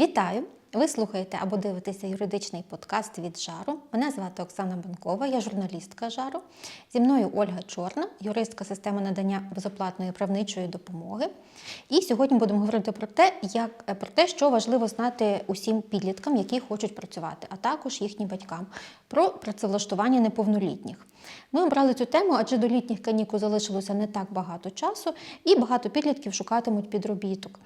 Вітаю! Ви слухаєте або дивитеся юридичний подкаст від Жару. Мене звати Оксана Банкова, я журналістка Жару. Зі мною Ольга Чорна, юристка системи надання безоплатної правничої допомоги. І сьогодні будемо говорити про те, як про те, що важливо знати усім підліткам, які хочуть працювати, а також їхнім батькам, про працевлаштування неповнолітніх. Ми обрали цю тему, адже до літніх канікул залишилося не так багато часу, і багато підлітків шукатимуть підробіток.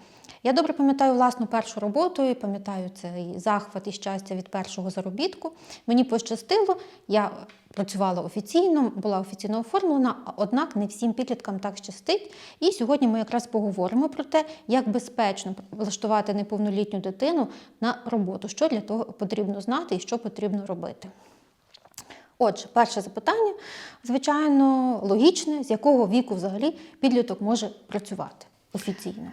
Я добре пам'ятаю власну першу роботу і пам'ятаю цей захват і щастя від першого заробітку. Мені пощастило, я працювала офіційно, була офіційно оформлена, однак не всім підліткам так щастить. І сьогодні ми якраз поговоримо про те, як безпечно влаштувати неповнолітню дитину на роботу, що для того потрібно знати і що потрібно робити. Отже, перше запитання, звичайно, логічне, з якого віку взагалі підліток може працювати офіційно.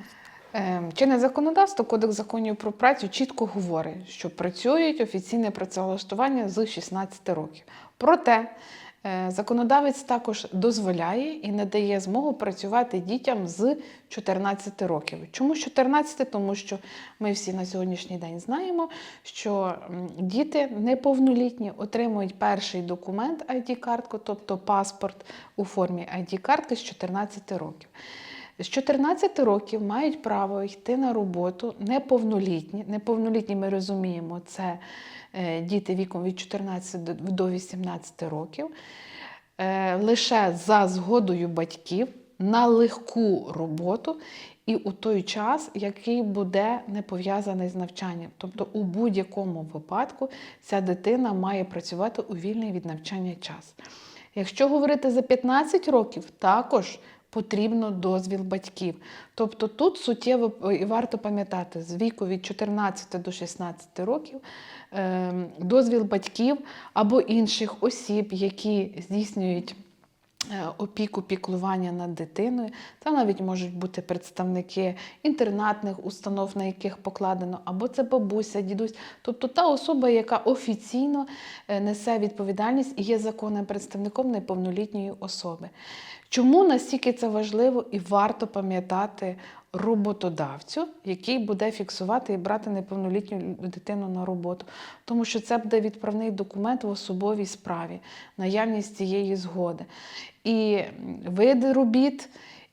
Ем, Чинне законодавство, Кодекс законів про працю чітко говорить, що працюють офіційне працевлаштування з 16 років. Проте е, законодавець також дозволяє і надає змогу працювати дітям з 14 років. Чому з 14? Тому що ми всі на сьогоднішній день знаємо, що діти неповнолітні отримують перший документ ID-картку, тобто паспорт у формі ID-картки з 14 років. З 14 років мають право йти на роботу неповнолітні. Неповнолітні ми розуміємо, це е, діти віком від 14 до- до 18 років, е, лише за згодою батьків на легку роботу і у той час, який буде не пов'язаний з навчанням. Тобто у будь-якому випадку ця дитина має працювати у вільний від навчання час. Якщо говорити за 15 років, також потрібно дозвіл батьків. Тобто тут суттєво е, і варто пам'ятати, з віку від 14 до 16 років ем, дозвіл батьків або інших осіб, які здійснюють опіку, піклування над дитиною. Там навіть можуть бути представники інтернатних установ, на яких покладено, або це бабуся, дідусь, тобто та особа, яка офіційно е, несе відповідальність і є законним представником неповнолітньої особи. Чому настільки це важливо і варто пам'ятати роботодавцю, який буде фіксувати і брати неповнолітню дитину на роботу? Тому що це буде відправний документ в особовій справі, наявність цієї згоди. І види робіт.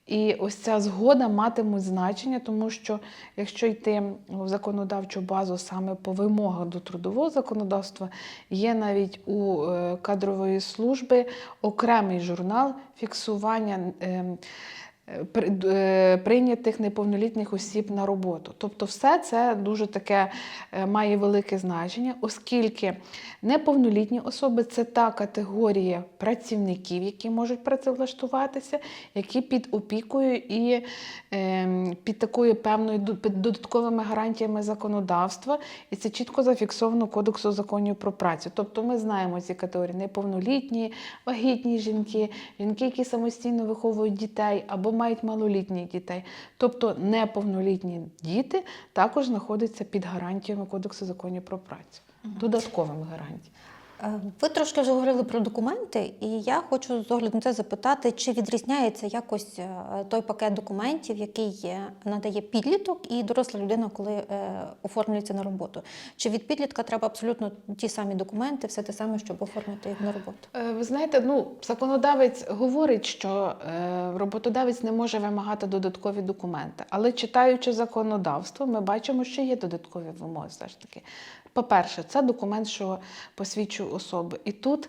І ось ця згода матимуть значення, тому що якщо йти в законодавчу базу саме по вимогах до трудового законодавства, є навіть у е, кадрової служби окремий журнал фіксування. Е, Прийнятих неповнолітніх осіб на роботу. Тобто, все це дуже таке е, має велике значення, оскільки неповнолітні особи це та категорія працівників, які можуть працевлаштуватися, які під опікою і ем, під такою певною під додатковими гарантіями законодавства, і це чітко зафіксовано Кодексу законів про працю. Тобто ми знаємо ці категорії неповнолітні, вагітні жінки, жінки, які самостійно виховують дітей або мають малолітніх дітей. Тобто неповнолітні діти також знаходяться під гарантіями Кодексу законів про працю, додатковими гарантіями. Е, Ви трошки вже говорили про документи, і я хочу з огляду на це запитати, чи відрізняється якось е, той пакет документів, який надає підліток і доросла людина, коли е, оформлюється на роботу. Чи від підлітка треба абсолютно ті самі документи, все те саме, щоб оформити їх на роботу? Ви знаєте, ну законодавець говорить, що роботодавець не може вимагати додаткові документи, але читаючи законодавство, ми бачимо, що є додаткові вимоги. Все ж таки, по-перше, це документ, що посвідчує особу. І тут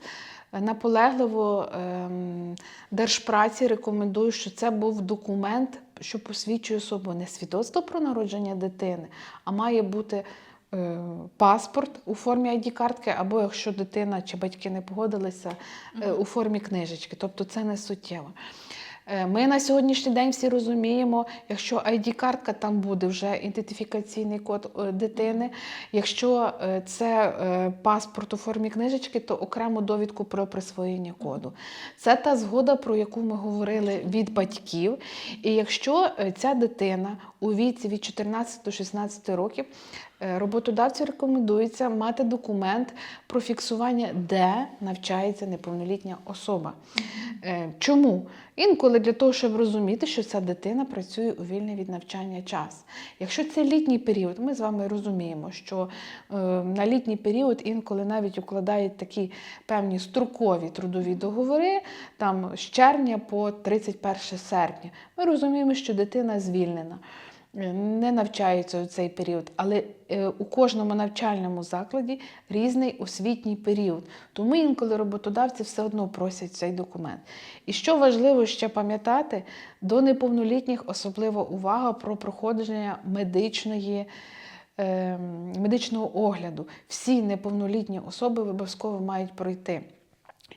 е, наполегливо ем, держпраці рекомендує, що це був документ, що посвідчує особу не свідоцтво про народження дитини, а має бути е, паспорт у формі ID-картки, або якщо дитина чи батьки не погодилися, е, у формі книжечки. Тобто це не суттєво. Е, Ми на сьогоднішній день всі розуміємо, якщо ID-картка, там буде вже ідентифікаційний код е, дитини. Якщо е, це паспорт у формі книжечки, то окрему довідку про присвоєння коду. Це та згода, про яку ми говорили від батьків. І якщо ця дитина у віці від 14 до 16 років роботодавцю рекомендується мати документ про фіксування, де навчається неповнолітня особа. Чому? Інколи для того, щоб розуміти, що ця дитина працює у вільний від навчання час. Якщо це літній період, ми з вами розуміємо, що е, на літній період інколи навіть укладають такі певні строкові трудові договори, там з червня по 31 серпня. Ми розуміємо, що дитина звільнена. Е, Не навчається у цей період, але е, у кожному навчальному закладі різний освітній період. Тому інколи роботодавці все одно просять цей документ. І що важливо ще пам'ятати, до неповнолітніх особлива увага про проходження медичної. е, Медичного огляду всі неповнолітні особи обов'язково мають пройти.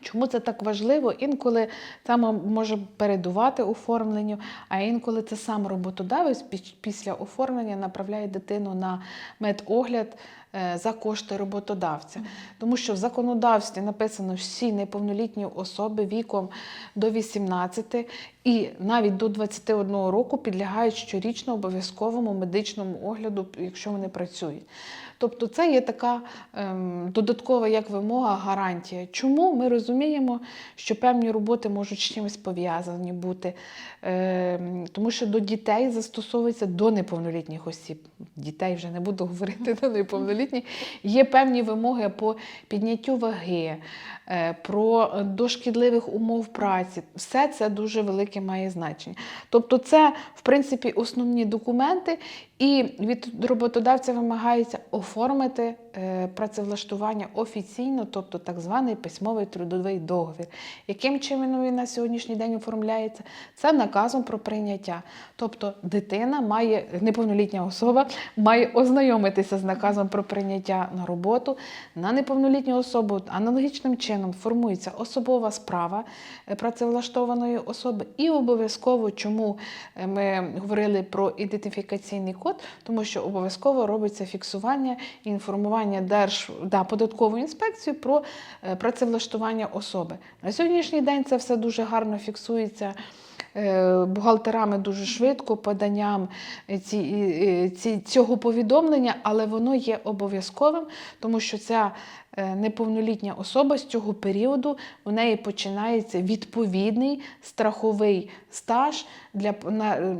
Чому це так важливо? Інколи це може передувати оформленню, а інколи це сам роботодавець після оформлення направляє дитину на медогляд е, за кошти роботодавця. Тому що в законодавстві написано всі неповнолітні особи віком до 18 і навіть до 21 року підлягають щорічно обов'язковому медичному огляду, якщо вони працюють. Тобто це є така ем, додаткова як вимога, гарантія. Чому ми розуміємо, що певні роботи можуть з чимось пов'язані бути, ем, тому що до дітей застосовується до неповнолітніх осіб. Дітей вже не буду говорити до неповнолітніх. Є певні вимоги по підняттю ваги, е, про е, до шкідливих умов праці. Все це дуже велике має значення. Тобто, це, в принципі, основні документи, і від роботодавця вимагається оформити працевлаштування офіційно, тобто так званий письмовий трудовий договір. Яким чином він на сьогоднішній день оформляється? Це наказом про прийняття. Тобто дитина має, неповнолітня особа має ознайомитися з наказом про прийняття на роботу. На неповнолітню особу аналогічним чином формується особова справа е, працевлаштованої особи. І обов'язково, чому е, ми говорили про ідентифікаційний код, тому що обов'язково робиться фіксування і інформування Держ... да, податкової інспекції про е, працевлаштування особи. На сьогоднішній день це все дуже гарно фіксується. е, Бухгалтерами дуже швидко поданням е, ці, ці, цього повідомлення, але воно є обов'язковим, тому що ця неповнолітня особа з цього періоду у неї починається відповідний страховий стаж для на,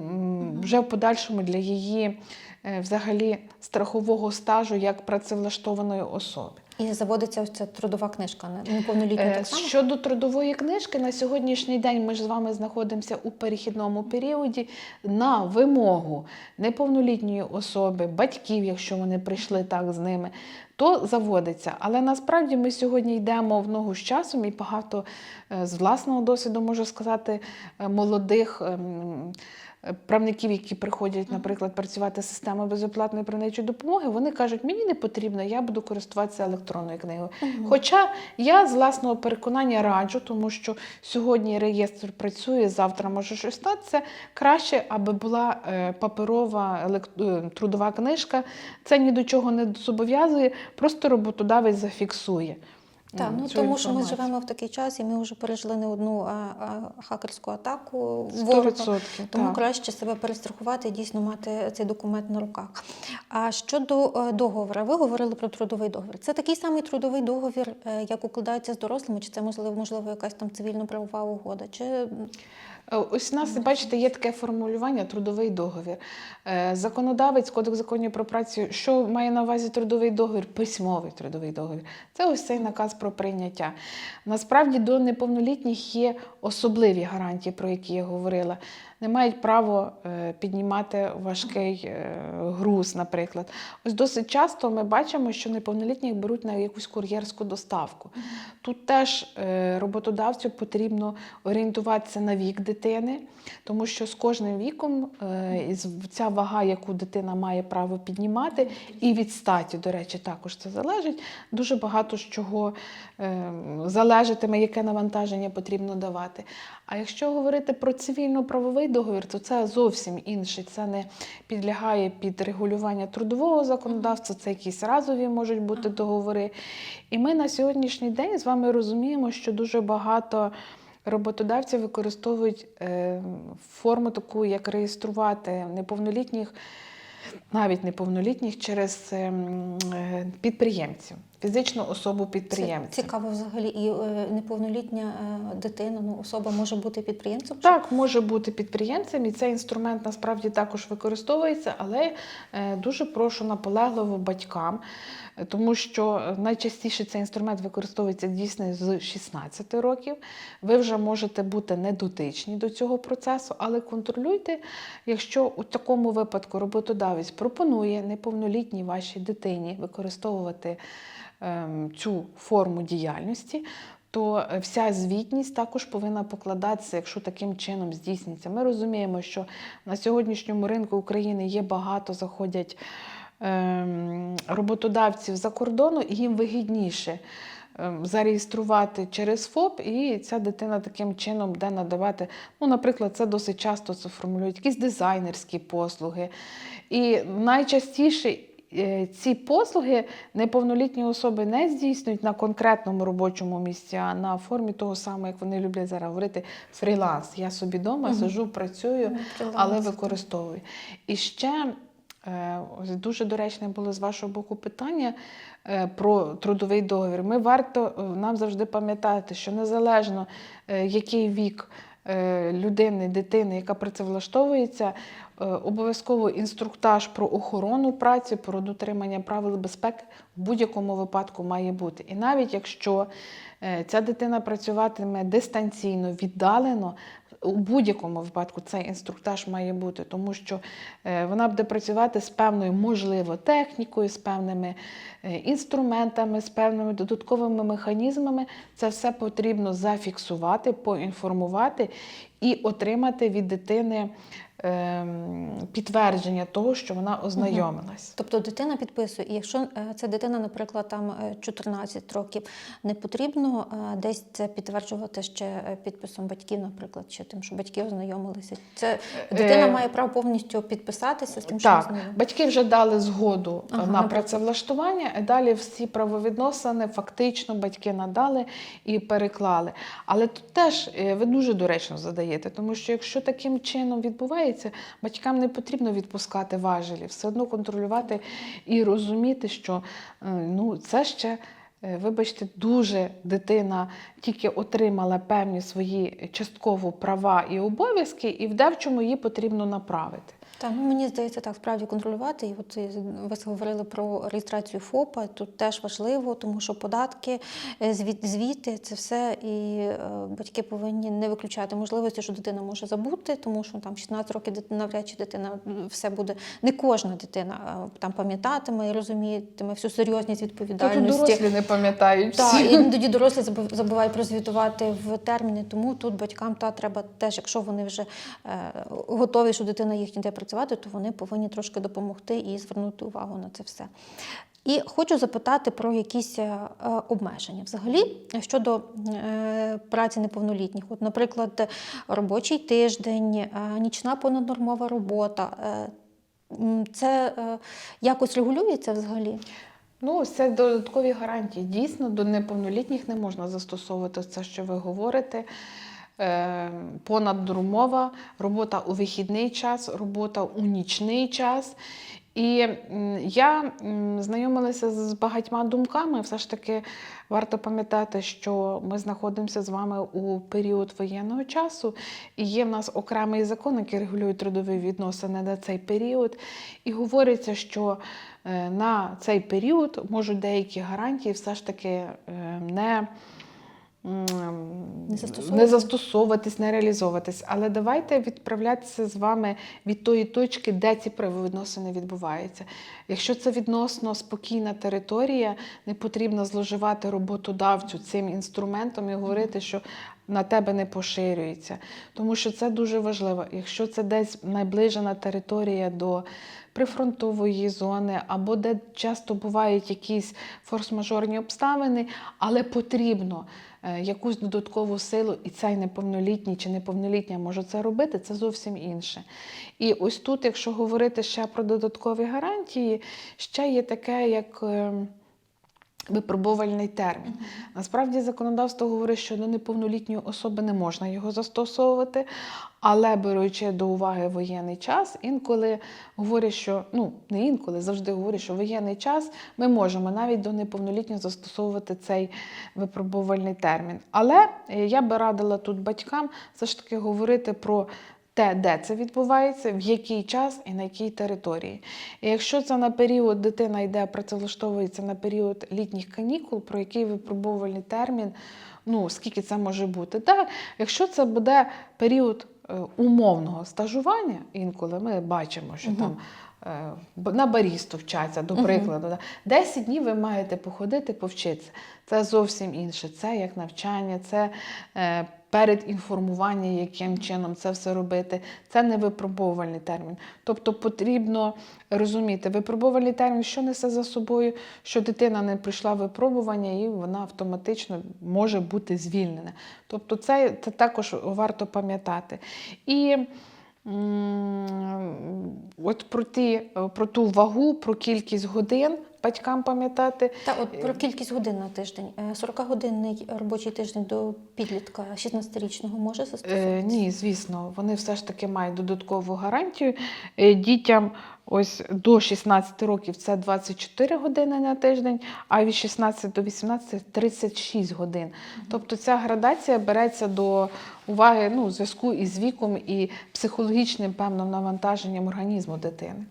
вже в подальшому для її взагалі страхового стажу як працевлаштованої особи. І заводиться ось ця трудова книжка на неповнолітню Е, так само. Щодо трудової книжки, на сьогоднішній день ми ж з вами знаходимося у перехідному періоді на вимогу неповнолітньої особи, батьків, якщо вони прийшли так з ними, то заводиться. Але насправді ми сьогодні йдемо в ногу з часом, і багато е, з власного досвіду можу сказати е, молодих. Правників, які приходять, наприклад, працювати з системою безоплатної правничої допомоги, вони кажуть, мені не потрібно, я буду користуватися електронною книгою. Хоча я з власного переконання раджу, тому що сьогодні реєстр працює, завтра може щось статися. Краще, аби була е, паперова елек- е, трудова книжка. Це ні до чого не зобов'язує, просто роботодавець зафіксує. Так, ну тому що ми живемо в такий час, і ми вже пережили не одну а, а, хакерську атаку. Ворога. Тому так. краще себе перестрахувати і дійсно мати цей документ на руках. А щодо е, договору, ви говорили про трудовий договір. Це такий самий трудовий договір, е, як укладається з дорослими, чи це можливо, можливо якась там цивільно-правова угода? Чи Ось у нас, бачите, є таке формулювання трудовий договір. Е, Законодавець, Кодекс законів про працю, що має на увазі трудовий договір? Письмовий трудовий договір. Це ось цей наказ про прийняття. Насправді до неповнолітніх є особливі гарантії, про які я говорила. Не мають право е, піднімати важкий е, груз, наприклад. Ось досить часто ми бачимо, що неповнолітніх беруть на якусь кур'єрську доставку. Тут теж е, роботодавцю потрібно орієнтуватися на вік дитини, тому що з кожним віком ця вага, яку дитина має право піднімати, і від статі, до речі, також це залежить. Дуже багато з чого залежатиме, яке навантаження потрібно давати. А якщо говорити про цивільно-правовий договір, то це зовсім інше. Це не підлягає під регулювання трудового законодавства, це якісь разові можуть бути договори. І ми на сьогоднішній день з вами розуміємо, що дуже багато Роботодавці використовують е, форму таку, як реєструвати неповнолітніх, навіть неповнолітніх через е, е, підприємців, фізичну особу Це підприємця. цікаво взагалі. І е, неповнолітня е, дитина, ну особа може бути підприємцем? Так, може бути підприємцем, і цей інструмент насправді також використовується, але е, дуже прошу наполегливо батькам, е, тому що найчастіше цей інструмент використовується дійсно з 16 років. Ви вже можете бути недотичні до цього процесу, але контролюйте, якщо у такому випадку роботодавець пропонує неповнолітній вашій дитині використовувати цю форму діяльності, то е, вся звітність також повинна покладатися, якщо таким чином здійсниться. Ми розуміємо, що на сьогоднішньому ринку України є багато заходять ем, роботодавців за кордону, і їм вигідніше ем, зареєструвати через ФОП, і ця дитина таким чином буде надавати, ну, наприклад, це досить часто це формулюють, якісь дизайнерські послуги. І найчастіше ці послуги неповнолітні особи не здійснюють на конкретному робочому місці, а на формі того самого, як вони люблять зараз говорити, фріланс. Я собі вдома Мгм. сижу, працюю, Ну, фріланс, але використовую. І ще е, дуже доречне було з вашого боку питання е, про трудовий договір. Ми варто е, нам завжди пам'ятати, що незалежно е, який вік е, людини, дитини, яка працевлаштовується, е, обов'язково інструктаж про охорону праці, про дотримання правил безпеки в будь-якому випадку має бути. І навіть якщо е, ця дитина працюватиме дистанційно, віддалено, у будь-якому випадку цей інструктаж має бути, тому що е, вона буде працювати з певною, можливо, технікою, з певними е, інструментами, з певними додатковими механізмами. Це все потрібно зафіксувати, поінформувати і отримати від дитини ем, підтвердження того, що вона ознайомилась. Тобто дитина підписує, і якщо е, ця дитина, наприклад, там е, 14 років, не потрібно е, десь це підтверджувати ще е, підписом батьків, наприклад, чи тим, що батьки ознайомилися. Це дитина Е, має право повністю підписатися з тим, що Так, батьки вже дали згоду Ага, на працевлаштування, і далі всі правовідносини фактично батьки надали і переклали. Але тут теж е, ви дуже доречно задаєте, тому що якщо таким чином відбувається, батькам не потрібно відпускати важелі, все одно контролювати і розуміти, що е, ну, це ще. е, Вибачте, дуже дитина тільки отримала певні свої частково права і обов'язки, і в девчому її потрібно направити. Так, ну мені здається, так справді контролювати. І от ви говорили про реєстрацію ФОПа. Тут теж важливо, тому що податки, е, звіт, звіти це все, і е, батьки повинні не виключати можливості, що дитина може забути, тому що там 16 років дитина навряд чи дитина все буде. Не кожна дитина там пам'ятатиме і розумітиме всю серйозність Тут відповідальності. дорослі не пам'ятають. Так, і іноді дорослі забувають прозвітувати в терміни, тому тут батькам та треба теж, якщо вони вже е, готові, що дитина їх йде працювати, то вони повинні трошки допомогти і звернути увагу на це все. І хочу запитати про якісь е, обмеження. Взагалі, щодо е, праці неповнолітніх, от, наприклад, робочий тиждень, е, нічна понаднормова робота. Це якось регулюється взагалі? Ну, це додаткові гарантії. Дійсно, до неповнолітніх не можна застосовувати це, що ви говорите. Е, Понаднормова, робота у вихідний час, робота у нічний час. І я знайомилася з багатьма думками. Все ж таки варто пам'ятати, що ми знаходимося з вами у період воєнного часу, і є в нас окремий закон, який регулює трудові відносини на цей період. І говориться, що е, на цей період можуть деякі гарантії все ж таки е, не. Не застосовуватись. не застосовуватись, не реалізовуватись. Але давайте відправлятися з вами від тої точки, де ці правовідносини відбуваються. Якщо це відносно спокійна територія, не потрібно зловживати роботодавцю цим інструментом і говорити, що на тебе не поширюється. Тому що це дуже важливо. Якщо це десь наближена територія до прифронтової зони, або де часто бувають якісь форс-мажорні обставини, але потрібно е, якусь додаткову силу, і цей неповнолітній чи неповнолітня може це робити, це зовсім інше. І ось тут, якщо говорити ще про додаткові гарантії, ще є таке, як. Випробувальний термін. Насправді законодавство говорить, що до неповнолітньої особи не можна його застосовувати, але беручи до уваги воєнний час, інколи говорять, що ну не інколи, завжди говорять, що воєнний час ми можемо навіть до неповнолітнього застосовувати цей випробувальний термін. Але е, я би радила тут батькам все ж таки говорити про те, де це відбувається, в який час і на якій території. І якщо це на період дитина йде, працевлаштовується на період літніх канікул, про який випробувальний термін, ну скільки це може бути. Так, якщо це буде період е, умовного стажування, інколи ми бачимо, що там. е, На барісту вчаться, до прикладу. да. 10 днів ви маєте походити, повчитися. Це зовсім інше. Це як навчання, це е, передінформування, яким чином це все робити. Це не випробовувальний термін. Тобто потрібно розуміти, випробувальний термін, що несе за собою, що дитина не пройшла випробування і вона автоматично може бути звільнена. Тобто це, це також варто пам'ятати. І от про, ті, про ту вагу, про кількість годин батькам пам'ятати. Та от про кількість годин на тиждень. Е, 40-годинний робочий тиждень до підлітка 16-річного може застосовуватися? Е, ні, звісно, вони все ж таки мають додаткову гарантію. Е, дітям ось до 16 років це 24 години на тиждень, а від 16 до 18 36 годин. Тобто ця градація береться до уваги ну, в зв'язку із віком і психологічним певним навантаженням організму дитини.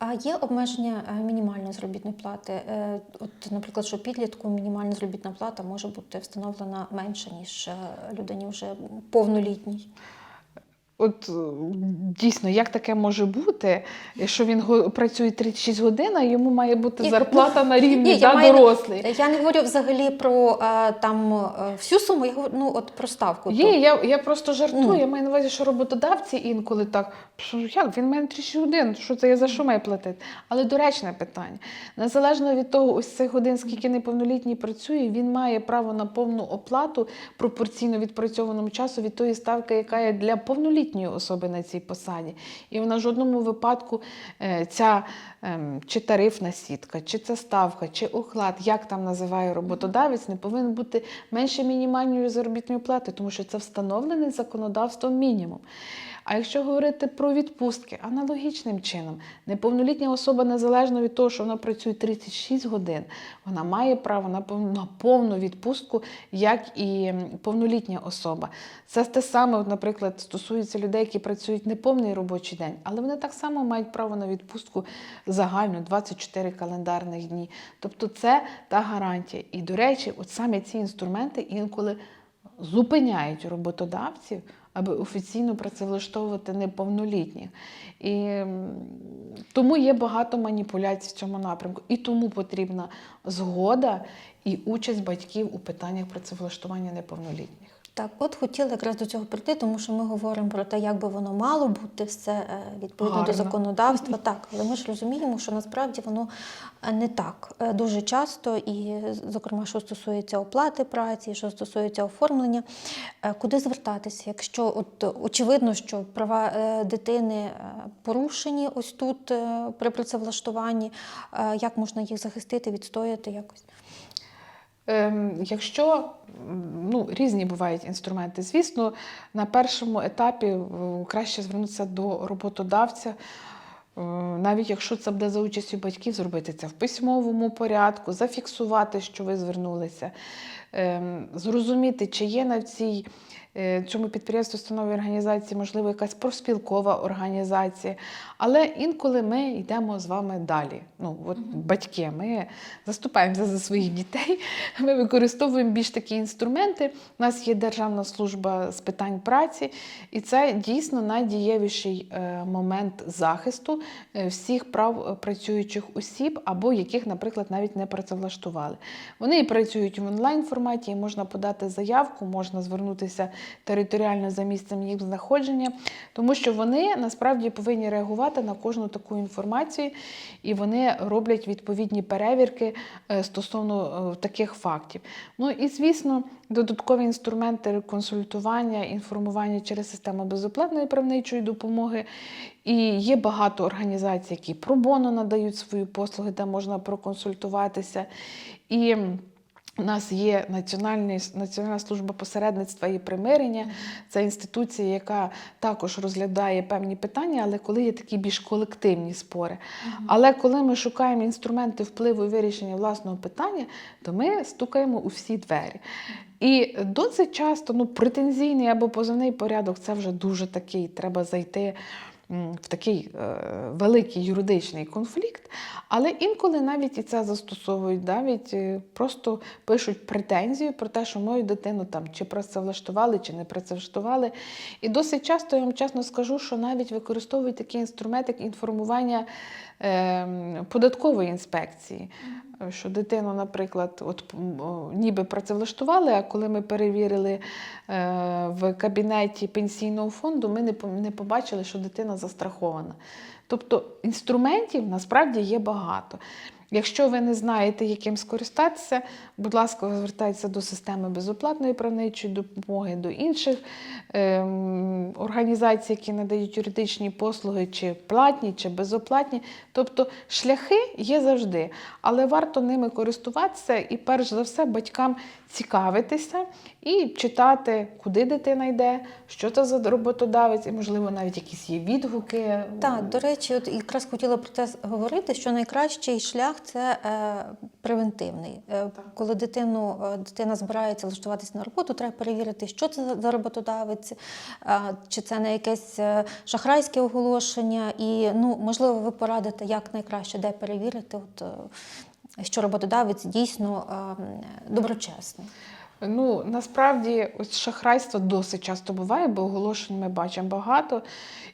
А є обмеження е, мінімальної заробітної плати? Е, От, наприклад, що підлітку мінімальна заробітна плата може бути встановлена менше, ніж е, людині вже повнолітній. От е, дійсно, як таке може бути, якщо він працює 36 годин, а йому має бути зарплата на рівні Ні, я да, маю дорослий. Я не говорю взагалі про е, там е, всю суму, я говорю ну, от про ставку. Є, я, я просто жартую. Ну. Я маю на увазі, що роботодавці інколи так, як він мене 36 годин, що це я за що маю платити? Але доречне питання. Незалежно від того, ось цих годин, скільки неповнолітній працює, він має право на повну оплату пропорційно відпрацьованому часу від тої ставки, яка є для повнолітньої особи на цій посаді. І вона в жодному випадку е, ця ем, чи тарифна сітка, чи ця ставка, чи оклад, як там називає роботодавець, не повинен бути менше мінімальної заробітної плати, тому що це встановлений законодавством мінімум. А якщо говорити про відпустки, аналогічним чином, неповнолітня особа, незалежно від того, що вона працює 36 годин, вона має право на повну відпустку, як і повнолітня особа. Це те саме, наприклад, стосується людей, які працюють неповний робочий день, але вони так само мають право на відпустку загальну 24 календарних дні. Тобто це та гарантія. І, до речі, от саме ці інструменти інколи зупиняють роботодавців, аби офіційно працевлаштовувати неповнолітніх. І тому є багато маніпуляцій в цьому напрямку. І тому потрібна згода і участь батьків у питаннях працевлаштування неповнолітніх. Так, от хотіла якраз до цього прийти, тому що ми говоримо про те, як би воно мало бути все е, відповідно Гарно. до законодавства. Так, але ми ж розуміємо, що насправді воно е, не так Е, дуже часто, і, зокрема, що стосується оплати праці, що стосується оформлення, куди звертатися, якщо от очевидно, що права дитини порушені ось тут при працевлаштуванні, як можна їх захистити, відстояти якось? Ем, якщо ну, різні бувають інструменти, звісно, на першому етапі е, краще звернутися до роботодавця. Е, Навіть якщо це буде за участю батьків, зробити це в письмовому порядку, зафіксувати, що ви звернулися, зрозуміти, чи є на цій, е, цьому підприємстві, установі організації, можливо, якась профспілкова організація. Але інколи ми йдемо з вами далі. Ну, от батьки, ми заступаємося за своїх дітей, ми використовуємо більш такі інструменти. У нас є Державна служба з питань праці, і це дійсно найдієвіший е, момент захисту е, всіх прав працюючих осіб, або яких, наприклад, навіть не працевлаштували. Вони і працюють в онлайн форматі. Форматі, і можна подати заявку, можна звернутися територіально за місцем їх знаходження, тому що вони насправді повинні реагувати на кожну таку інформацію, і вони роблять відповідні перевірки е, стосовно е, таких фактів. Ну і звісно, додаткові інструменти консультування, інформування через систему безоплатної правничої допомоги. І є багато організацій, які пробоно надають свої послуги, де можна проконсультуватися. І у нас є Національна служба посередництва і примирення. Це інституція, яка також розглядає певні питання, але коли є такі більш колективні спори. Але коли ми шукаємо інструменти впливу і вирішення власного питання, то ми стукаємо у всі двері. І досить часто ну, претензійний або позовний порядок це вже дуже такий, треба зайти в такий е, великий юридичний конфлікт, але інколи навіть і це застосовують, навіть е, просто пишуть претензію про те, що мою дитину там чи працевлаштували, чи не працевлаштували. І досить часто я вам чесно скажу, що навіть використовують такий інструмент, як інформування податкової інспекції. Що дитину, наприклад, от ніби працевлаштували, а коли ми перевірили е, в кабінеті пенсійного фонду, ми не побачили, що дитина застрахована. Тобто інструментів насправді є багато. Якщо ви не знаєте, яким скористатися, будь ласка, звертайтеся до системи безоплатної правничої допомоги, до інших ем, організацій, які надають юридичні послуги, чи платні, чи безоплатні. Тобто шляхи є завжди, але варто ними користуватися і, перш за все, батькам цікавитися і читати, куди дитина йде, що це за роботодавець, і, можливо, навіть якісь є відгуки. Так, до речі, от якраз хотіла про це говорити, що найкращий шлях це е, превентивний. Е, коли дитину, е, дитина збирається влаштуватися на роботу, треба перевірити, що це за- роботодавець, чи це не якесь шахрайське оголошення. І ну, можливо, ви порадите, як найкраще де перевірити, от, що роботодавець дійсно е, доброчесний. Ну, насправді, ось шахрайство досить часто буває, бо оголошень ми бачимо багато.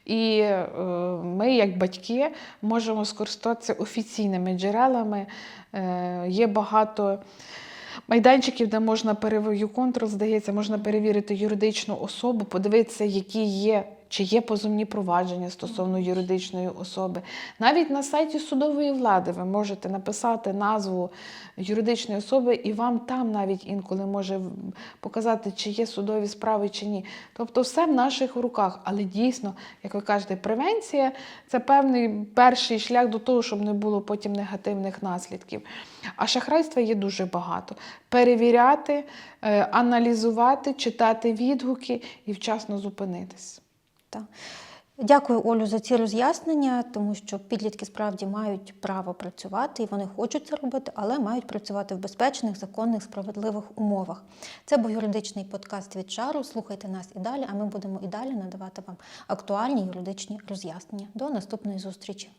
І е, ми, як батьки, можемо скористатися офіційними джерелами. Е, є багато майданчиків, де можна перевірити контрол, здається, можна перевірити юридичну особу, подивитися, які є. Чи є позовні провадження стосовно юридичної особи? Навіть на сайті судової влади ви можете написати назву юридичної особи, і вам там навіть інколи може показати, чи є судові справи, чи ні. Тобто все в наших руках. Але дійсно, як ви кажете, превенція це певний перший шлях до того, щоб не було потім негативних наслідків. А шахрайства є дуже багато. Перевіряти, е, аналізувати, читати відгуки і вчасно зупинитись. Так. Дякую, Олю, за ці роз'яснення, тому що підлітки справді мають право працювати і вони хочуть це робити, але мають працювати в безпечних, законних, справедливих умовах. Це був юридичний подкаст від шару. Слухайте нас і далі, а ми будемо і далі надавати вам актуальні юридичні роз'яснення. До наступної зустрічі.